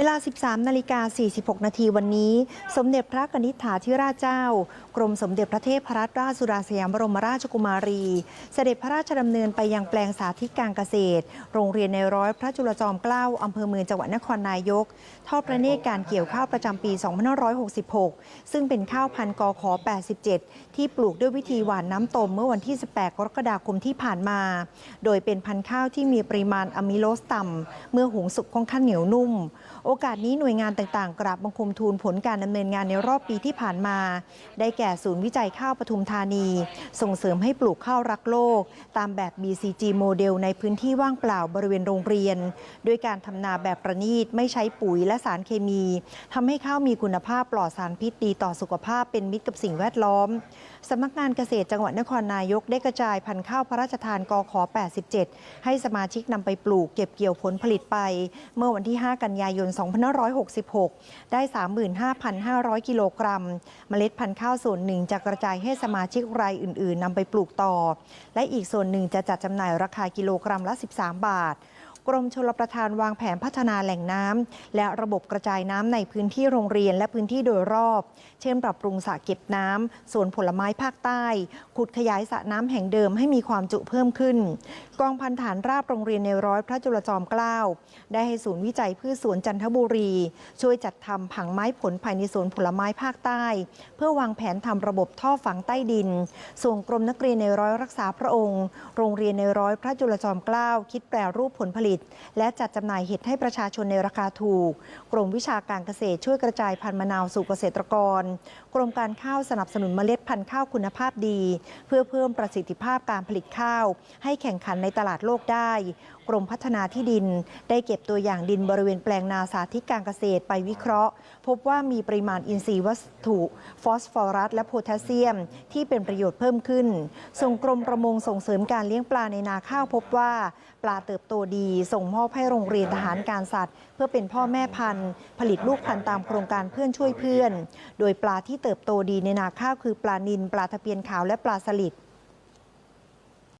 เวลา 13 นาฬิกา 46 นาทีวันนี้ สมเด็จพระกนิษฐาธิราชเจ้า กรมสมเด็จพระเทพรัตนราชสุดาสยามบรมราชกุมารี เสด็จพระราชดำเนินไปยังแปลงสาธิตการเกษตร โรงเรียนในร้อยพระจุลจอมเกล้าอำเภอเมืองจังหวัดนครนายก ทอดพระเนตรการเกี่ยวข้าวประจำปี 2566 ซึ่งเป็นข้าวพันธุ์กข87 ที่ปลูกด้วยวิธีหว่านน้ำตมเมื่อวันที่ 18 กรกฎาคมที่ผ่านมา โดยเป็นพันธุ์ข้าวที่มีปริมาณอะมิโลสต่ำเมื่อหุงสุกค่อนข้างเหนียวนุ่มโอกาสนี้หน่วยงานต่างๆ กราบบังคมทูลผลการดำเนินงานในรอบปีที่ผ่านมา ได้แก่ศูนย์วิจัยข้าวปทุมธานี ส่งเสริมให้ปลูกข้าวรักโลก ตามแบบ BCG โมเดลในพื้นที่ว่างเปล่าบริเวณโรงเรียน ด้วยการทำนาแบบประณีตไม่ใช้ปุ๋ยและสารเคมีทำให้ข้าวมีคุณภาพปลอดสารพิษดีต่อสุขภาพเป็นมิตรกับสิ่งแวดล้อมสำนักงานเกษตรจังหวัดนครนายกได้กระจายพันธุ์ข้าวพระราชทานกข87 ให้สมาชิกนำไปปลูกเก็บเกี่ยวผลผลิตไป เมื่อวันที่ 5 กันยายน2566 ได้ 35,500 กิโลกรัม เมล็ดพันธุ์ข้าวส่วนหนึ่งจะกระจายให้สมาชิกรายอื่น ๆนำไปปลูกต่อ และอีกส่วนหนึ่งจะจัดจำหน่ายราคากิโลกรัมละ 13 บาท กรมชลประทานวางแผนพัฒนาแหล่งน้ำและระบบกระจายน้ำในพื้นที่โรงเรียนและพื้นที่โดยรอบ เช่น ปรับปรุงสระเก็บน้ำสวนผลไม้ภาคใต้ ขุดขยายสระน้ำแห่งเดิมให้มีความจุเพิ่มขึ้น กองพันฐานราบโรงเรียนในร้อยพระจุลจอมเกล้าได้ให้ศูนย์วิจัยพืชสวนจันทบุรี ช่วยจัดทำผังไม้ผลภายในสวนผลไม้ภาคใต้ เพื่อวางแผนทำระบบท่อฝังใต้ดิน ส่งกรมนักเรียนในร้อยรักษาพระองค์ โรงเรียนในร้อยพระจุลจอมเกล้าคิดแปรรูปผลผลิตต และจัดจำหน่ายเห็ดให้ประชาชนในราคาถูก กรมวิชาการเกษตรช่วยกระจายพันธุ์มะนาวสู่เกษตรกร กรมการข้าวสนับสนุนเมล็ดพันธุ์ข้าวคุณภาพดี เพื่อเพิ่มประสิทธิภาพการผลิตข้าว ให้แข่งขันในตลาดโลกได้ กรมพัฒนาที่ดิน ได้เก็บตัวอย่างดินบริเวณแปลงนาสาธิตการเกษตรไปวิเคราะห์ พบว่ามีปริมาณอินทรีย์วัตถุฟอสฟอรัสและโพแทสเซียม ที่เป็นประโยชน์เพิ่มขึ้น ส่งกรมประมงส่งเสริมการเลี้ยงปลาในนาข้าวพบว่า ปลาเติบโตดี ส่งมอบให้โรงเรียนทหารการสัตว์ เพื่อเป็นพ่อแม่พันธุ์ ผลิตลูกพันธุ์ตามโครงการเพื่อนช่วยเพื่อน โดยปลาที่เติบโตดีในนาข้าวคือปลานิลปลาตะเพียนขาวและปลาสลิด